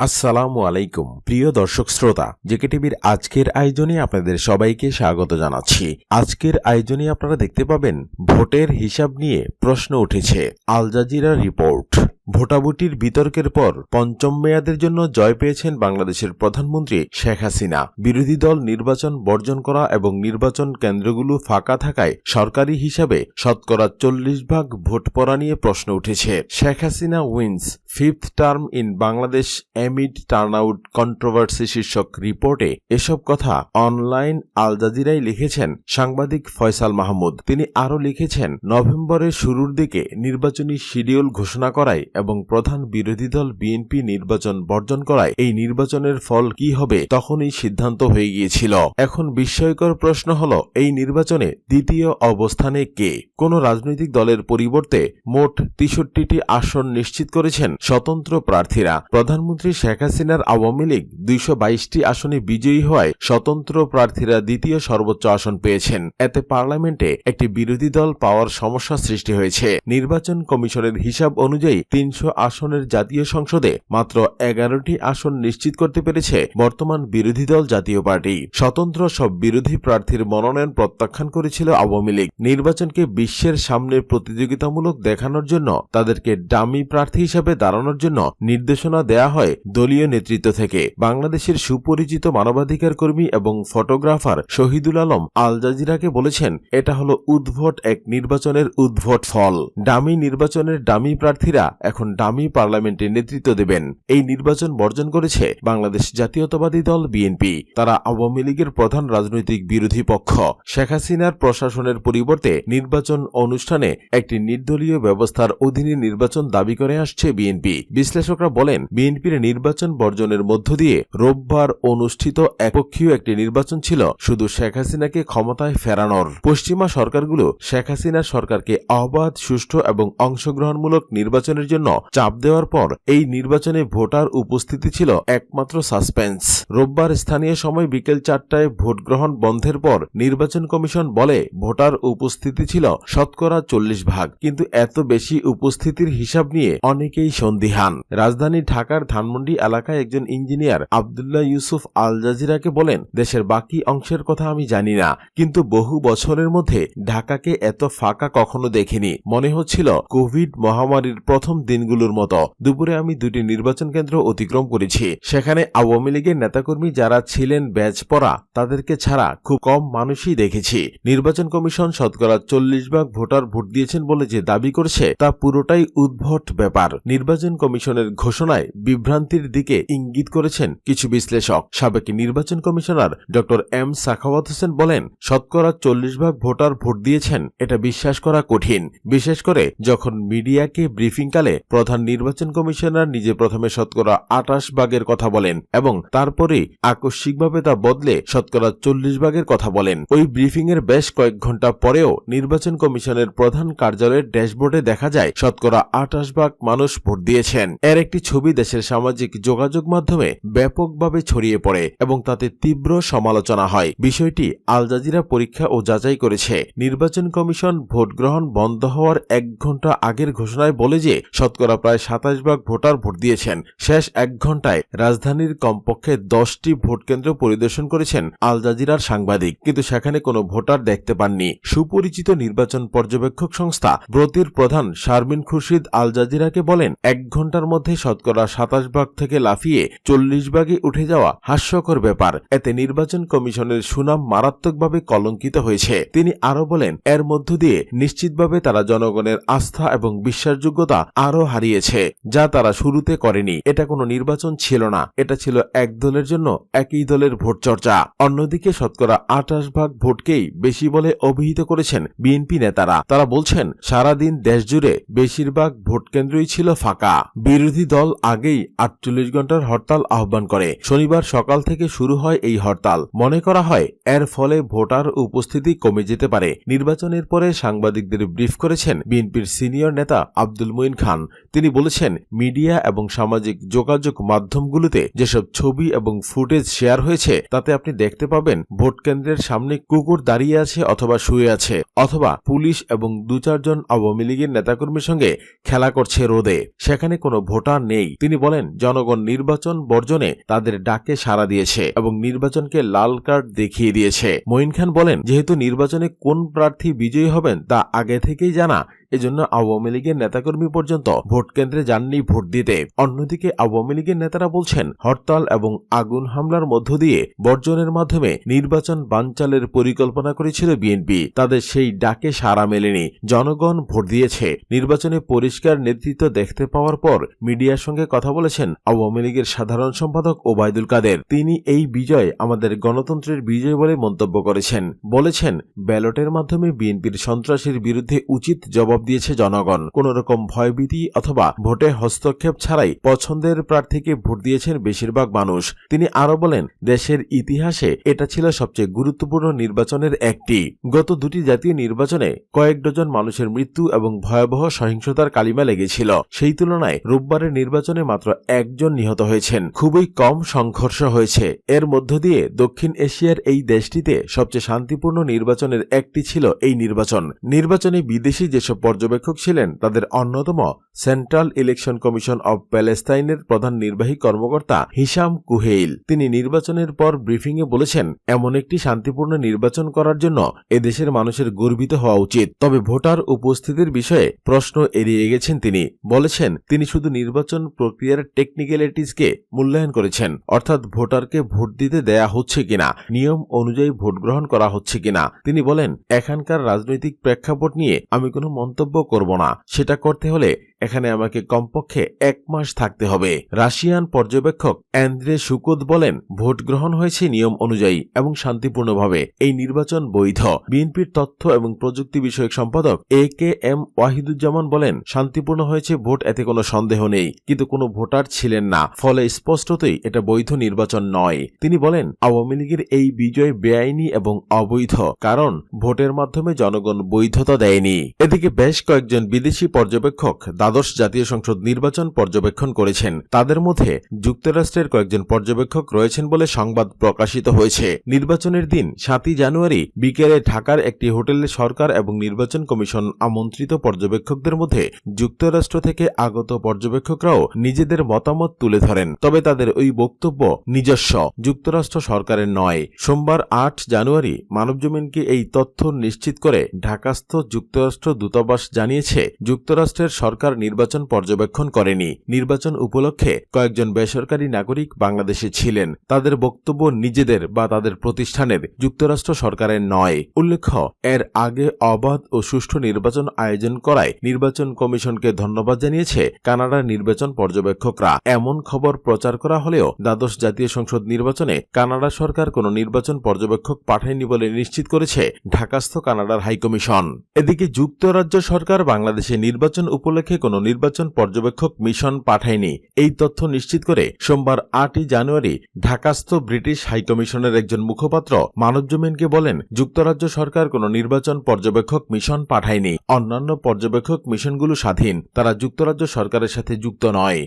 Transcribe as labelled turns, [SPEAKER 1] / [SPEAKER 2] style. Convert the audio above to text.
[SPEAKER 1] আসসালামু আলাইকুম, প্রিয় দর্শক শ্রোতা, জেকে টিভির আজকের আয়োজনে আপনাদের সবাইকে স্বাগত জানাচ্ছি। আজকের আয়োজনে আপনারা দেখতে পাবেন ভোটের হিসাব নিয়ে প্রশ্ন উঠেছে, আল জাজিরা রিপোর্ট। ভোটাভুটির বিতর্কের পর পঞ্চম মেয়াদের জন্য জয় পেয়েছেন বাংলাদেশের প্রধানমন্ত্রী শেখ হাসিনা। বিরোধী দল নির্বাচন বর্জন করা এবং নির্বাচন কেন্দ্রগুলো ফাঁকা থাকায় সরকারি হিসাবে শতকরা চল্লিশ ভাগ ভোট পড়া নিয়ে প্রশ্ন উঠেছে। Sheikh Hasina wins fifth term in Bangladesh amid turnout controversy শীর্ষক রিপোর্টে এসব কথা অনলাইন আল জাজিরায় লিখেছেন সাংবাদিক ফয়সাল মাহমুদ। তিনি আরও লিখেছেন, নভেম্বরের শুরুর দিকে নির্বাচনী শিডিউল ঘোষণা করায় এবং প্রধান বিরোধী দল বিএনপি নির্বাচন বর্জন করায় এই নির্বাচনের ফল কি হবে তখনই সিদ্ধান্ত হয়ে গিয়েছিল। এখন বিস্ময়কর প্রশ্ন হল, এই নির্বাচনে দ্বিতীয় অবস্থানে কে? কোন রাজনৈতিক দলের পরিবর্তে মোট তেষট্টিটি আসন নিশ্চিত করেছেন স্বতন্ত্র প্রার্থীরা। প্রধানমন্ত্রী শেখ হাসিনার আওয়ামী লীগ দুইশো বাইশটি আসনে বিজয়ী হওয়ায় স্বতন্ত্র প্রার্থীরা দ্বিতীয় সর্বোচ্চ আসন পেয়েছেন। এতে পার্লামেন্টে একটি বিরোধী দল পাওয়ার সমস্যা সৃষ্টি হয়েছে। নির্বাচন কমিশনের হিসাব অনুযায়ী তিনশো আসনের জাতীয় সংসদে মাত্র এগারোটি আসন নিশ্চিত করতে পেরেছে বর্তমান বিরোধী দল জাতীয় পার্টি। স্বতন্ত্র সব বিরোধী প্রার্থীর মনোনয়ন প্রত্যাখ্যান করেছিল আওয়ামী লীগ। নির্বাচনকে বিশ্বের সামনে প্রতিযোগিতামূলক দেখানোর জন্য তাদেরকে ডামি প্রার্থী হিসেবে দাঁড়ানোর জন্য নির্দেশনা দেয়া হয় দলীয় নেতৃত্ব থেকে। বাংলাদেশের সুপরিচিত মানবাধিকার কর্মী এবং ফটোগ্রাফার শহীদুল আলম আল জাজিরাকে বলেছেন, এটা হলো উদ্ভট এক নির্বাচনের উদ্ভট ফল। ডামি নির্বাচনের ডামি প্রার্থীরা এখন ডামি পার্লামেন্টে নেতৃত্ব দেবেন। এই নির্বাচন বর্জন করেছে বাংলাদেশ জাতীয়তাবাদী দল বিএনপি। তারা আওয়ামী লীগের প্রধান রাজনৈতিক বিরোধী পক্ষ। শেখ হাসিনার প্রশাসনের পরিবর্তে নির্বাচন অনুষ্ঠানে একটি নির্দলীয় ব্যবস্থার অধীনে নির্বাচন দাবি করে আসছে বিএনপি। বিশ্লেষকরা বলেন, বিএনপির নির্বাচন বর্জনের মধ্য দিয়ে রোববার অনুষ্ঠিত একপক্ষীয় একটি নির্বাচন ছিল শুধু শেখ হাসিনাকে ক্ষমতায় ফেরানোর। পশ্চিমা সরকারগুলো শেখ হাসিনার সরকারকে অবাধ সুষ্ঠু এবং অংশগ্রহণমূলক নির্বাচনের জন্য চাপ দেওয়ার পর এই নির্বাচনে ভোটার উপস্থিতি ছিল একমাত্র সাসপেন্স। রোববার স্থানীয় সময় বিকেল চারটায় ভোট গ্রহণ বন্ধের পর নির্বাচন কমিশন বলে ভোটার উপস্থিতি ছিল শতকরা চল্লিশ ভাগ। কিন্তু এত বেশি উপস্থিতির হিসাব নিয়ে অনেকেই সন্দিহান। রাজধানী ঢাকার ধানমন্ডি এলাকায় একজন ইঞ্জিনিয়ার আবদুল্লাহ ইউসুফ আল জাজিরাকে বলেন, দেশের বাকি অংশের কথা আমি জানি না। কিন্তু বহু বছরের মধ্যে ঢাকাকে এত ফাঁকা কখনো দেখিনি। মনে হচ্ছিল কোভিড মহামারীর প্রথম দিনগুলোর মতো। দুপুরে আমি দুটি নির্বাচন কেন্দ্র অতিক্রম করেছি। সেখানে আওয়ামী লীগের নেতাকর্মী যারা ছিলেন ব্যাচ পড়া, তাদেরকে ছাড়া খুব কম মানুষই দেখেছি। নির্বাচন কমিশন শতকরা চল্লিশ ভাগ ভোটার ভোট দিয়েছেন বলে যে দাবি করছে, তা পুরোটাই উদ্ভট ব্যাপার। নির্বাচন কমিশনের ঘোষণায় বিভ্রান্তির দিকে ইঙ্গিত করেছেন কিছু বিশ্লেষক। সাবেক নির্বাচন কমিশনার ড এম সাখাওয়াত হোসেন বলেন, শতকরা চল্লিশ ভাগ ভোটার ভোট দিয়েছেন, এটা বিশ্বাস করা কঠিন। বিশেষ করে যখন মিডিয়াকে ব্রিফিংকালে প্রধান নির্বাচন কমিশনার নিজে প্রথমে শতকরা আটাশ ভাগের কথা বলেন এবং তারপরেই আকস্মিকভাবে তা বদলে শতকরা চল্লিশ ভাগের কথা বলেন। ওই ব্রিফিং এর বেশ কয়েক ঘণ্টা পরেও নির্বাচন কমিশনের প্রধান কার্যালয়ের ড্যাশবোর্ডে দেখা যায় শতকরা আটাশ ভাগ মানুষ ভোট দিয়েছেন। এর একটি ছবি দেশের সামাজিক যোগাযোগ মাধ্যমে ব্যাপকভাবে ছড়িয়ে পড়ে এবং তাতে তীব্র সমালোচনা হয়। বিষয়টি আল জাজিরা পরীক্ষা ও যাচাই করেছে। নির্বাচন কমিশন ভোট গ্রহণ বন্ধ হওয়ার এক ঘণ্টা আগের ঘোষণায় বলে যে শতকরা প্রায় সাতাশ ভাগ ভোটার ভোট দিয়েছেন। শেষ এক ঘন্টায় রাজধানীর কমপক্ষে দশটি ভোট কেন্দ্র পরিদর্শন করেছেন আল জাজিরার সাংবাদিক। কিন্তু সেখানে কোনো ভোটার দেখতে পাননি। সুপরিচিত নির্বাচন পর্যবেক্ষক সংস্থা ব্রতির প্রধান শারমিন খুরশিদ আল জাজিরাকে বলেন, এক ঘণ্টার মধ্যে শতকরা সাতাশ ভাগ থেকে লাফিয়ে চল্লিশ ভাগে উঠে যাওয়া হাস্যকর ব্যাপার। এতে নির্বাচন কমিশনের সুনাম মারাত্মকভাবে কলঙ্কিত হয়েছে। তিনি আরও বলেন, এর মধ্য দিয়ে নিশ্চিতভাবে তারা জনগণের আস্থা এবং বিশ্বাসযোগ্যতা আরও হারিয়েছে, যা তারা শুরুতে করেনি। এটা কোনো নির্বাচন ছিল না। এটা ছিল এক দলের জন্য একই দলের ভোট চর্চা অন্যদিকে শতকরা আঠাশ ভাগ ভোটকেই বেশি বলে অভিহিত করেছেন বিএনপি নেতারা। তারা বলছেন, সারাদিন দেশজুড়ে বেশিরভাগ ভোট কেন্দ্রই ছিল ফাঁকা। বিরোধী দল আগেই আটচল্লিশ ঘণ্টার হরতাল আহ্বান করে। শনিবার সকাল থেকে শুরু হয় এই হরতাল। মনে করা হয়, এর ফলে ভোটার উপস্থিতি কমে যেতে পারে। নির্বাচনের পরে সাংবাদিকদের ব্রিফ করেছেন বিএনপির সিনিয়র নেতা আব্দুল মুইন খান। তিনি বলেছেন, মিডিয়া এবং সামাজিক যোগাযোগ মাধ্যমগুলোতে যেসব ছবি এবং ফুটেজ শেয়ার হয়েছে, তাতে আপনি দেখতে পাবেন ভোট কেন্দ্রের সামনে কুকুর দাঁড়িয়ে আছে অথবা শুয়ে আছে, অথবা পুলিশ এবং দু চারজন আওয়ামী লীগের নেতাকর্মীর সঙ্গে খেলা করছে রোদে। সেখানে কোনো ভোটার নেই। তিনি বলেন, জনগণ নির্বাচন বর্জনে তাদের ডাকে সাড়া দিয়েছে এবং নির্বাচনকে লাল কার্ড দেখিয়ে দিয়েছে। মঈন খান বলেন, যেহেতু নির্বাচনে কোন প্রার্থী বিজয়ী হবেন তা আগে থেকেই জানা এজন্য আওয়ামী লীগের নেতাকর্মী পর্যন্ত ভোট কেন্দ্রে যাননি ভোট দিতে। অন্যদিকে আওয়ামী লীগের নেতারা বলছেন, হরতাল এবং আগুন হামলার মধ্য দিয়ে বর্জনের মাধ্যমে নির্বাচন বানচালের পরিকল্পনা করেছিল বিএনপি। তাদের সেই ডাকে সাড়া মেলেনি। জনগণ ভোট দিয়েছে। নির্বাচনে পরিষ্কার নেতৃত্ব দেখতে পাওয়ার পর মিডিয়ার সঙ্গে কথা বলেছেন আওয়ামী লীগের সাধারণ সম্পাদক ওবায়দুল কাদের। তিনি এই বিজয় আমাদের গণতন্ত্রের বিজয় বলে মন্তব্য করেছেন। বলেছেন, ব্যালটের মাধ্যমে বিএনপির সন্ত্রাসীর বিরুদ্ধে উচিত জবাব দিয়েছে জনগণ। কোন রকম ভয়ভীতি অথবা ভোটে হস্তক্ষেপ ছাড়াই পছন্দের প্রার্থীকে ভোট দিয়েছেন বেশিরভাগ মানুষ। তিনি আরও বলেন, দেশের ইতিহাসে এটা ছিল সবচেয়ে গুরুত্বপূর্ণ নির্বাচনের একটি। গত দুটি জাতীয় নির্বাচনে কয়েক ডজন মানুষের মৃত্যু এবং ভয়াবহ সহিংসতার কালিমা লেগেছিল। সেই তুলনায় রোববারের নির্বাচনে মাত্র একজন নিহত হয়েছেন। খুবই কম সংঘর্ষ হয়েছে। এর মধ্য দিয়ে দক্ষিণ এশিয়ার এই দেশটিতে সবচেয়ে শান্তিপূর্ণ নির্বাচনের একটি ছিল এই নির্বাচন। নির্বাচনে বিদেশি যেসব পর্যবেক্ষক ছিলেন তাদের অন্যতম সেন্ট্রাল ইলেকশন কমিশন অব প্যালেস্তাইনের প্রধান নির্বাহী কর্মকর্তা হিসাম কুহেইল। তিনি নির্বাচনের পর ব্রিফিংয়ে বলেছেন, এমন একটি শান্তিপূর্ণ নির্বাচন করার জন্য এদেশের মানুষের গর্বিত হওয়া উচিত। তবে ভোটার উপস্থিতির বিষয়ে প্রশ্ন এড়িয়ে গেছেন তিনি। বলেছেন, তিনি শুধু নির্বাচন প্রক্রিয়ার টেকনিক্যালিটিসকে মূল্যায়ন করেছেন, অর্থাৎ ভোটারকে ভোট দিতে দেয়া হচ্ছে কিনা, নিয়ম অনুযায়ী ভোট গ্রহণ করা হচ্ছে কিনা। তিনি বলেন, এখানকার রাজনৈতিক প্রেক্ষাপট নিয়ে আমি কোনো মন্তব্য করব না। সেটা করতে হলে এখানে আমাকে কমপক্ষে এক মাস থাকতে হবে। রাশিয়ান পর্যবেক্ষক অ্যান্দ্রে সুকোদ বলেন, ভোট গ্রহণ হয়েছে নিয়ম অনুযায়ী এবং শান্তিপূর্ণভাবে। এই নির্বাচন বৈধ। বিএনপির তথ্য এবং প্রযুক্তি বিষয়ক সম্পাদক এ কে এম ওয়াহিদুজ্জামান বলেন, শান্তিপূর্ণ হয়েছে ভোট, এতে কোনো সন্দেহ নেই, কিন্তু কোনো ভোটার ছিলেন না। ফলে স্পষ্টতই এটা বৈধ নির্বাচন নয়। তিনি বলেন, আওয়ামী লীগের এই বিজয় বেআইনি এবং অবৈধ, কারণ ভোটের মাধ্যমে জনগণ বৈধতা দেয়নি। এদিকে বেশ কয়েকজন বিদেশি পর্যবেক্ষক দ্বাদশ জাতীয় সংসদ নির্বাচন পর্যবেক্ষণ করেছেন। তাদের মধ্যে যুক্তরাষ্ট্রের কয়েকজন পর্যবেক্ষক রয়েছেন বলে সংবাদ প্রকাশিত হয়েছে। নির্বাচনের দিন সাতই জানুয়ারি বিকেলে ঢাকার একটি হোটেলে সরকার এবং নির্বাচন কমিশন আমন্ত্রিত পর্যবেক্ষকদের মধ্যে যুক্তরাষ্ট্র থেকে আগত পর্যবেক্ষকরাও নিজেদের মতামত তুলে ধরেন। তবে তাদের ওই বক্তব্য নিজস্ব, যুক্তরাষ্ট্র সরকারের নয়। সোমবার আট জানুয়ারি মানবজমিনকে এই তথ্য নিশ্চিত করে ঢাকাস্থ যুক্তরাষ্ট্র দূতাবাস জানিয়েছে, যুক্তরাষ্ট্রের সরকার নির্বাচন পর্যবেক্ষণ করেনি। নির্বাচন উপলক্ষে কয়েকজন বেসরকারি নাগরিক বাংলাদেশে ছিলেন। তাদের বক্তব্য নিজেদের বা তাদের প্রতিষ্ঠানের যুক্তরাষ্ট্র সরকারের নয়। উল্লেখ্য, এর আগে অবাধ ও সুষ্ঠু নির্বাচন আয়োজন করায় নির্বাচন কমিশনকে ধন্যবাদ জানিয়েছে কানাডার নির্বাচন পর্যবেক্ষকরা। এমন খবর প্রচার করা হলেও দ্বাদশ জাতীয় সংসদ নির্বাচনে কানাডা সরকার কোনো নির্বাচন পর্যবেক্ষক পাঠায়নি বলে নিশ্চিত করেছে ঢাকাস্থ কানাডার হাইকমিশন। এদিকে যুক্তরাজ্য সরকার বাংলাদেশে নির্বাচন উপলক্ষে কোনো নির্বাচন পর্যবেক্ষক মিশন পাঠায়নি। এই তথ্য নিশ্চিত করে সোমবার আটই জানুয়ারি ঢাকাস্থ ব্রিটিশ হাইকমিশনের একজন মুখপাত্র মানবজমিনকে বলেন, যুক্তরাজ্য সরকার কোনো নির্বাচন পর্যবেক্ষক মিশন পাঠায়নি। অন্যান্য পর্যবেক্ষক মিশনগুলো স্বাধীন। তারা যুক্তরাজ্য সরকারের সাথে যুক্ত নয়।